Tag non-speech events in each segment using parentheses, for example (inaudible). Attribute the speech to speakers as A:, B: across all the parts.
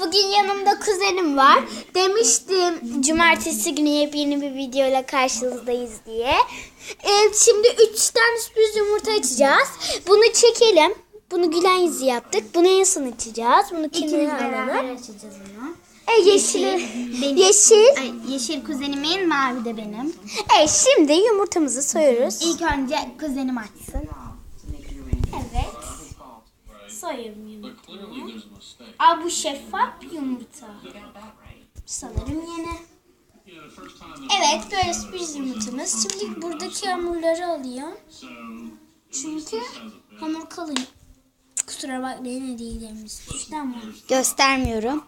A: Bugün yanımda kuzenim var. Demiştim cumartesi günü yepyeni bir videoyla karşınızdayız diye. Evet, şimdi 3 tane sürpriz yumurta açacağız. Bunu çekelim. Bunu gülen yüzü yaptık. Bunu en son açacağız. Bunu
B: İkimiz
A: kenara
B: beraber
A: alalım.
B: açacağız onu.
A: E, yeşili.
B: Benim.
A: Yeşil.
B: Ay, yeşil kuzenimin, mavi de benim.
A: Evet şimdi yumurtamızı soyuyoruz.
B: İlk önce kuzenim açsın.
A: Soyuyorum yumurtamı. Aa bu şeffaf yumurta. Sanırım yeni. Evet böyle sürpriz yumurtamız. Şimdi buradaki hamurları alıyorum. Çünkü hamur kalın. Kusura bakmayın hediyelerimiz ama
B: Göstermiyorum.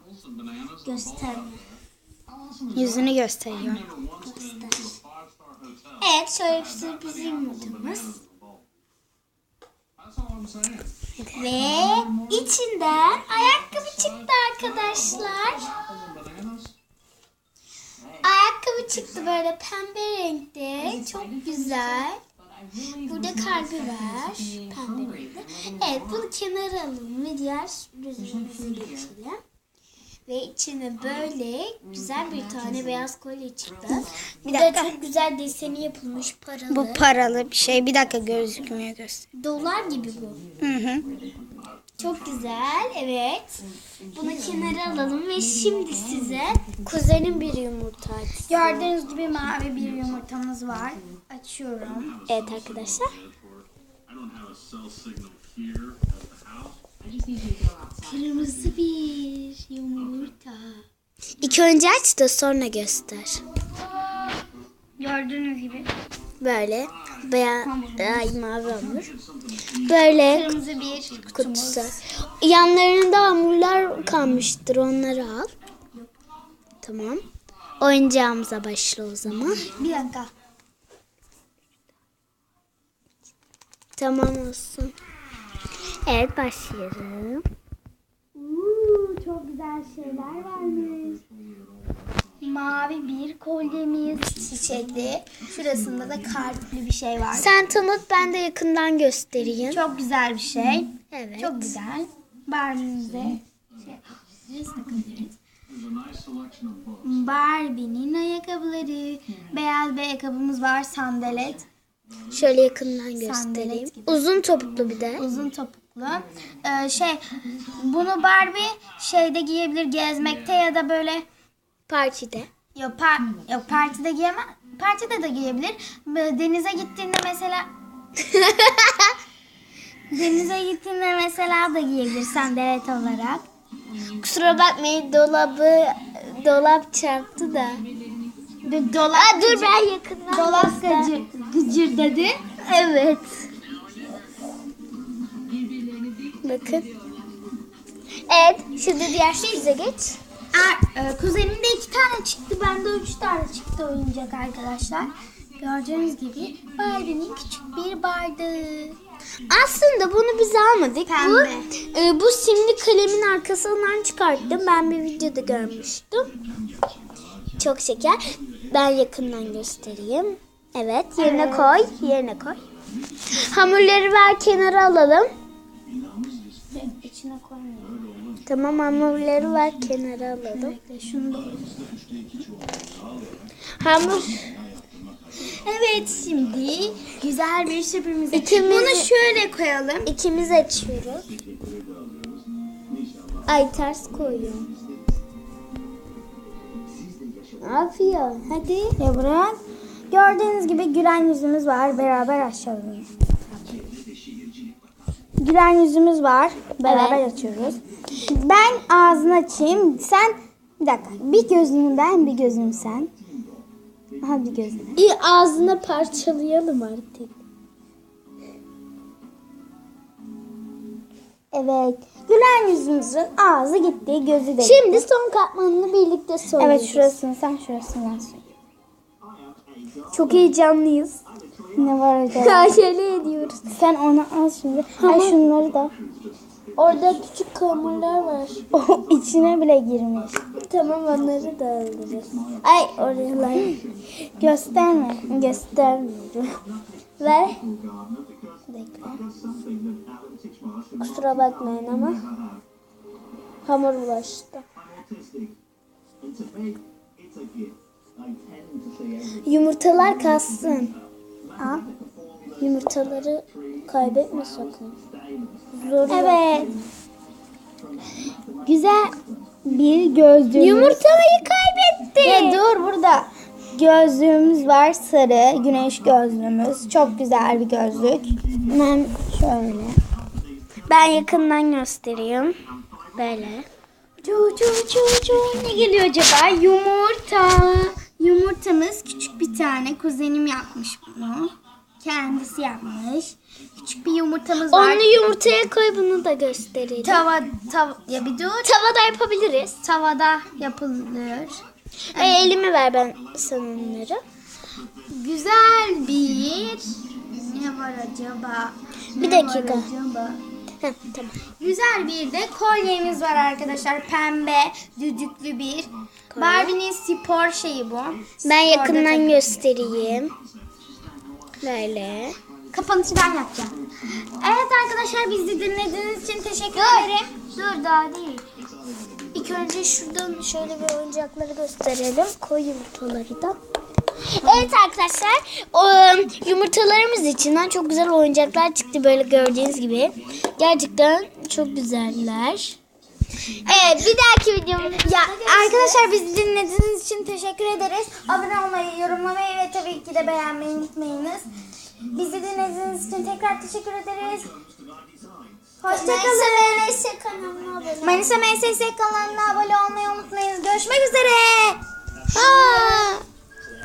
A: gösterme.
B: Yüzünü gösteriyorum.
A: göster. Evet şöyle bir sürpriz yumurtamız. Ve içinden ayakkabı çıktı arkadaşlar. Ayakkabı çıktı böyle pembe renkte. Çok güzel. Burada kalbi var. Pembe renkte. Evet bunu kenara alalım ve diğer sürprizimize geçelim. Ve içine böyle güzel bir tane beyaz kolye çıktı.
B: Bir
A: Bir de
B: dakika.
A: çok güzel deseni yapılmış paralı.
B: Bu paralı bir şey. Bir dakika gözükmüyor göster.
A: Dolar gibi bu.
B: Hı hı.
A: Çok güzel. Evet. Bunu kenara alalım ve şimdi size kuzenin bir yumurta açsın.
B: Gördüğünüz gibi mavi bir yumurtamız var. Açıyorum.
A: Evet arkadaşlar. Kırmızı bir yumurta. İlk önce aç da sonra göster.
B: Gördüğünüz gibi
A: Böyle beyaz ay, mavi hamur. Böyle
B: kırmızı bir
A: kutusu. Yanlarında hamurlar kalmıştır. Onları al. Tamam. Oyuncağımıza başla o zaman.
B: Bir dakika.
A: Tamam olsun. Evet başlayalım.
B: Çok güzel şeyler varmış. Mavi bir kolyemiz çiçekli. Şurasında da kalpli bir şey var.
A: Sen tanıt ben de yakından göstereyim.
B: Çok güzel bir şey.
A: Evet.
B: Çok güzel. Barbie'mize şey. Barbie'nin ayakkabıları. Beyaz bir ayakkabımız var. Sandalet.
A: Şöyle yakından göstereyim. Uzun topuklu bir de.
B: Uzun topuklu. Ee, şey bunu Barbie şeyde giyebilir gezmekte ya da böyle
A: Partide.
B: yok, par, yok partide giyemez. Partide de giyebilir. Denize gittiğinde mesela (laughs) Denize gittiğinde mesela da giyebilir sandalet olarak.
A: Kusura bakmayın dolabı dolap çarptı da.
B: Dolap
A: Aa, dur ben yakından
B: dolap gıcır, gıcır dedi.
A: Evet. Bakın. Evet, şimdi diğer sürprize geç.
B: Aa, e, kuzenimde iki tane çıktı. Bende üç tane çıktı oyuncak arkadaşlar. Gördüğünüz gibi Barbie'nin küçük bir bardağı.
A: Aslında bunu biz almadık.
B: Pembe.
A: Bu e, bu simli kalemin arkasından çıkarttım. Ben bir videoda görmüştüm. Çok şeker. Ben yakından göstereyim. Evet, yerine
B: Evet.
A: koy, yerine koy. Hamurları ver kenara alalım.
B: İçine koymuyorum.
A: Tamam hamurları ver kenara alalım.
B: Şunu da
A: Hamur
B: Evet şimdi güzel bir sürpriz.
A: İkimiz-
B: Bunu şöyle koyalım.
A: ikimiz açıyoruz. Ay ters koyuyorum. Yapıyor? Hadi.
B: Ya bırak. Gördüğünüz gibi gülen yüzümüz var. Beraber açalım. Gülen yüzümüz var. Beraber
A: Evet.
B: açıyoruz. Ben ağzını açayım. Sen bir dakika. Bir gözünü ben, bir gözünü sen. Aha bir gözünü.
A: İyi ağzına parçalayalım artık.
B: Evet. Gülen yüzümüzün ağzı gitti, gözü de.
A: Şimdi son katmanını birlikte soyuyoruz.
B: Evet şurasını sen şurasından soy.
A: Çok heyecanlıyız.
B: Ne var acaba? (laughs)
A: Acele ediyoruz.
B: sen onu al şimdi. Ay şunları da.
A: Orada küçük hamurlar var.
B: O içine bile girmiş.
A: Tamam onları da alırız. Ay oralar. (laughs)
B: Gösterme.
A: Göstermiyorum. Ver.
B: Bekle.
A: Kusura bakmayın ama.
B: Hamur bulaştı. Yumurtalar kalsın. Al. Yumurtaları kaybetme sakın. Zor evet. Güzel bir gözlüğümüz. Yumurtaları kaybetti. Ya dur burada. Gözlüğümüz var sarı güneş gözlüğümüz. Çok güzel bir gözlük. Hemen şöyle. Ben yakından göstereyim. Böyle. Cu cu cu cu ne geliyor acaba? Yumurta. Tane. Kuzenim yapmış bunu. Kendisi yapmış. Küçük bir yumurtamız var.
A: Onu yumurtaya koy bunu da gösterelim.
B: Tava, tav ya bir dur.
A: Tavada yapabiliriz.
B: Tavada yapılır.
A: E, elimi ver ben sana onları.
B: Güzel bir ne var acaba?
A: Bir
B: Ne
A: dakika.
B: var acaba?
A: Heh, tamam.
B: Güzel bir de kolyemiz var arkadaşlar. Pembe, düdüklü bir. Barbie'nin spor şeyi bu.
A: Ben
B: Sporda
A: yakından
B: tabii.
A: göstereyim. Böyle.
B: Kapanışı ben yapacağım. Evet arkadaşlar bizi dinlediğiniz için teşekkür ederim. Dur daha değil.
A: İlk önce şuradan şöyle bir oyuncakları gösterelim. Koy yumurtaları da. Evet arkadaşlar o, yumurtalarımız içinden çok güzel oyuncaklar çıktı böyle gördüğünüz gibi. Gerçekten çok güzeller. Evet bir dahaki videomuzda
B: Ya arkadaşlar bizi dinlediğiniz için teşekkür ederiz. Abone olmayı, yorumlamayı ve tabii ki de beğenmeyi unutmayınız. Bizi dinlediğiniz için tekrar teşekkür ederiz. Hoşçakalın.
A: Neyse kanalıma abone
B: Manisa MSS kanalına abone olmayı unutmayınız. Görüşmek üzere.
A: Aa!